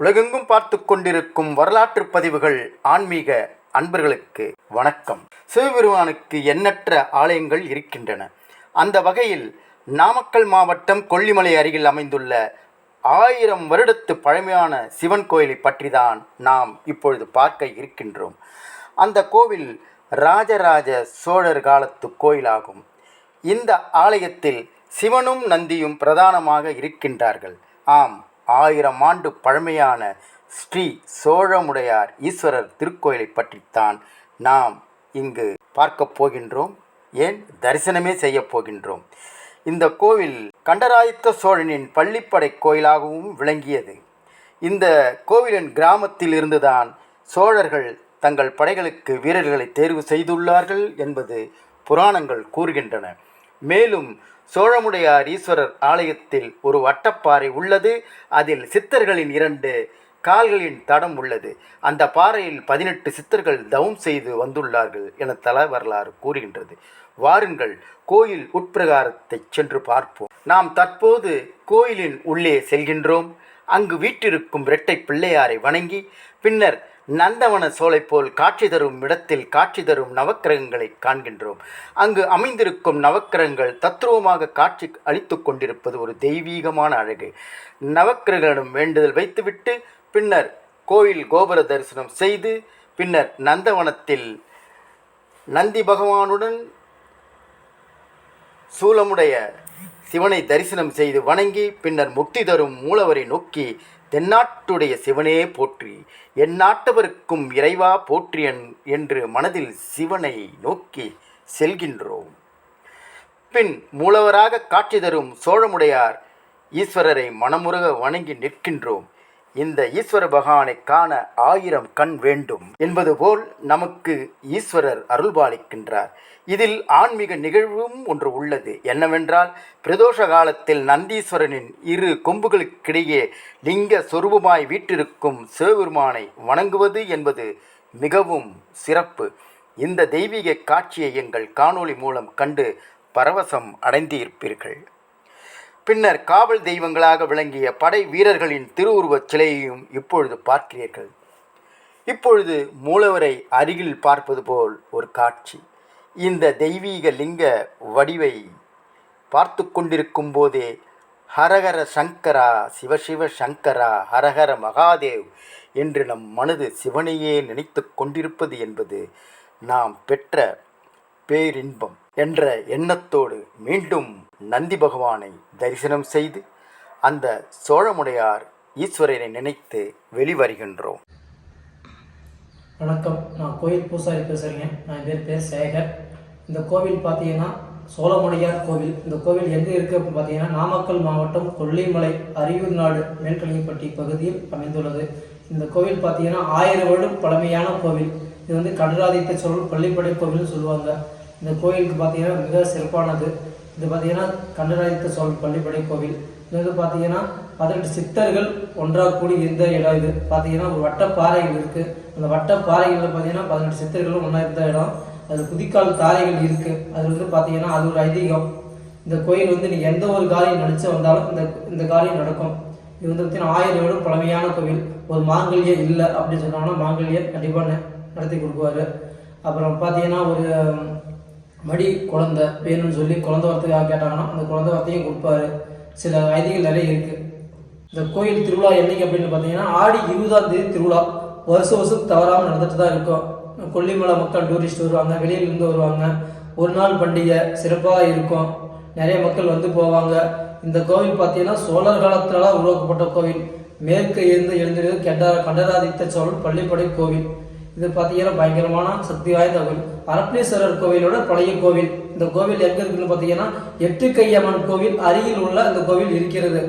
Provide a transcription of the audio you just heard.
உலகெங்கும் பார்த்து கொண்டிருக்கும் வரலாற்று பதிவுகள் ஆன்மீக அன்பர்களுக்கு வணக்கம். சிவபெருமானுக்கு எண்ணற்ற ஆலயங்கள் இருக்கின்றன. அந்த வகையில் நாமக்கல் மாவட்டம் கொல்லிமலை அருகில் அமைந்துள்ள ஆயிரம் வருடத்து பழமையான சிவன் கோயிலை பற்றி தான் நாம் இப்பொழுது பார்க்க இருக்கின்றோம். அந்த கோவில் ராஜராஜ சோழர் காலத்து கோயிலாகும். இந்த ஆலயத்தில் சிவனும் நந்தியும் பிரதானமாக இருக்கின்றார்கள். ஆம் ஆயிரம் ஆண்டு பழமையான ஸ்ரீ சோழமுடையார் ஈஸ்வரர் திருக்கோயிலை பற்றித்தான் நாம் இங்கு பார்க்கப் போகின்றோம். ஏன்? தரிசனமே செய்யப் போகின்றோம். இந்த கோவில் கண்டராதித்த சோழனின் பள்ளிப்படை கோயிலாகவும் விளங்கியது. இந்த கோவிலின் கிராமத்தில் இருந்துதான் சோழர்கள் தங்கள் படைகளுக்கு வீரர்களை தேர்வு செய்துள்ளார்கள் என்பது புராணங்கள் கூறுகின்றன. மேலும் சோழமுடையார் ஈஸ்வரர் ஆலயத்தில் ஒரு வட்டப்பாறை உள்ளது. அதில் சித்தர்களின் இரண்டு கால்களின் தடம் உள்ளது. அந்த பாறையில் பதினெட்டு சித்தர்கள் தவம் செய்து வந்துள்ளார்கள் என தல வரலாறு கூறுகின்றது. வாருங்கள் கோயில் உட்பிரகாரத்தை சென்று பார்ப்போம். நாம் தற்போது கோயிலின் உள்ளே செல்கின்றோம். அங்கு வீட்டிருக்கும் இரட்டை பிள்ளையாரை வணங்கி பின்னர் நந்தவன சோலை போல் காட்சி தரும் இடத்தில் காட்சி தரும் நவக்கிரகங்களை காண்கின்றோம். அங்கு அமைந்திருக்கும் நவக்கிரகங்கள் தத்ரூபமாக காட்சி அளித்து கொண்டிருப்பது ஒரு தெய்வீகமான அழகு. நவக்கிரகளிடம் வேண்டுதல் வைத்துவிட்டு பின்னர் கோயில் கோபுர தரிசனம் செய்து பின்னர் நந்தவனத்தில் நந்தி பகவானுடன் சூலமுடைய சிவனை தரிசனம் செய்து வணங்கி பின்னர் முக்தி தரும் மூலவரை நோக்கி தென்னாட்டுடைய சிவனே போற்றி என் நாட்டவருக்கும் இறைவா போற்றி என்று மனதில் சிவனை நோக்கி செல்கின்றோம். பின் மூலவராக காட்சி தரும் சோழமுடையார் ஈஸ்வரரை மனமுருக வணங்கி நிற்கின்றோம். இந்த ஈஸ்வர பகவானை காண ஆயிரம் கண் வேண்டும் என்பது போல் நமக்கு ஈஸ்வரர் அருள்பாலிக்கின்றார். இதில் ஆன்மீக நிகழ்வும் ஒன்று உள்ளது. என்னவென்றால் பிரதோஷ காலத்தில் நந்தீஸ்வரனின் இரு கொம்புகளுக்கிடையே லிங்க சொரூபமாய் வீற்றிருக்கும் சிவபெருமானை வணங்குவது என்பது மிகவும் சிறப்பு. இந்த தெய்வீக காட்சியை எங்கள் காணொளி மூலம் கண்டு பரவசம் அடைந்திருப்பீர்கள். பின்னர் காவல் தெய்வங்களாக விளங்கிய படை வீரர்களின் திருவுருவச் சிலையையும் இப்பொழுது பார்க்கிறீர்கள். இப்பொழுது மூலவரை அருகில் பார்ப்பது போல் ஒரு காட்சி. இந்த தெய்வீக லிங்க வடிவை பார்த்து கொண்டிருக்கும் போதே ஹரஹர சங்கரா சிவசிவ சங்கரா ஹரஹர மகாதேவ் என்று நம் மனது சிவனையே நினைத்து கொண்டிருப்பது என்பது நாம் பெற்ற பேரின்பம் என்ற எண்ணத்தோடு மீண்டும் நந்தி பகவானை தரிசனம் செய்து அந்த சோழமுடையார் ஈஸ்வரனை நினைத்து வெளிவருகின்றோம். வணக்கம். நான் கோயில் பூசாரி பேசுகிறேங்க நான் பேர் பேர் சேகர். இந்த கோவில் பார்த்தீங்கன்னா சோழமுடையார் கோவில். இந்த கோவில் எங்கே இருக்குது அப்படின்னு பார்த்தீங்கன்னா நாமக்கல் மாவட்டம் கொல்லிமலை அரியூர் நாடு மேல்கலிங்கப்பட்டி பகுதியில் அமைந்துள்ளது. இந்த கோவில் பார்த்தீங்கன்னா ஆயிரம் வருடம் பழமையான கோவில். இது வந்து கடலாதித்த சோழர் பள்ளிப்படை கோவில்னு சொல்லுவாங்க. இந்த கோயிலுக்கு பார்த்தீங்கன்னா மிக சிறப்பானது. இது பார்த்தீங்கன்னா கண்டராதித்த சுவாமி பள்ளிப்படை கோவில். இது வந்து பார்த்தீங்கன்னா பதினெட்டு சித்தர்கள் ஒன்றாக கூடி இருந்த இடம் இது. பார்த்தீங்கன்னா ஒரு வட்ட பாறைகள் இருக்குது அந்த வட்ட பாறைகளில் பார்த்தீங்கன்னா பதினெட்டு சித்தர்களும் ஒன்றா இருந்த இடம். அதில் குதிக்கால் தாரைகள் இருக்குது அது வந்து பார்த்தீங்கன்னா அது ஒரு ஐதீகம். இந்த கோயில் வந்து நீ எந்த ஒரு காரியம் நினைச்சு வந்தாலும் இந்த இந்த காரியம் நடக்கும். இது வந்து பார்த்தீங்கன்னா ஆயிரம் வருடம் பழமையான கோவில். ஒரு மாங்கல்யம் இல்லை அப்படின்னு சொன்னாங்கன்னா மாங்கல்யம் கண்டிப்பாக நடத்தி கொடுக்குவாரு அப்புறம் பார்த்தீங்கன்னா ஒரு மடி குழந்தை வேணும்னு சொல்லி குழந்தை வரத்துக்காக கேட்டாங்கன்னா அந்த குழந்தை வார்த்தையும் கொடுப்பாரு. சில ஐதீகங்கள் நிறைய இருக்குது இந்த கோயில் திருவிழா என்னைக்கு அப்படின்னு பார்த்தீங்கன்னா ஆடி இருபதாம் தேதி திருவிழா. வருஷம் வருஷம் தவறாமல் நடந்துட்டு தான் இருக்கும். கொல்லிமலை மக்கள் டூரிஸ்ட் வருவாங்க வெளியிலேருந்து வருவாங்க. ஒரு நாள் பண்டிகை சிறப்பாக இருக்கும். நிறைய மக்கள் வந்து போவாங்க. இந்த கோவில் பார்த்தீங்கன்னா சோழர் காலத்தினால உருவாக்கப்பட்ட கோவில். மேற்கு இருந்து எழுந்திருது கெண்ட கண்டராதித்த சோழன் பள்ளிப்படை கோவில். இது பார்த்தீங்கன்னா பயங்கரமான சக்தி வாய்ந்த கோவில். அரப்பளீஸ்வரர் கோவிலோட பழைய கோவில். இந்த கோவில் எங்க இருக்குன்னு பார்த்தீங்கன்னா எட்டு கையம்மன் கோவில் அருகில் உள்ள இந்த கோவில் இருக்கிறது.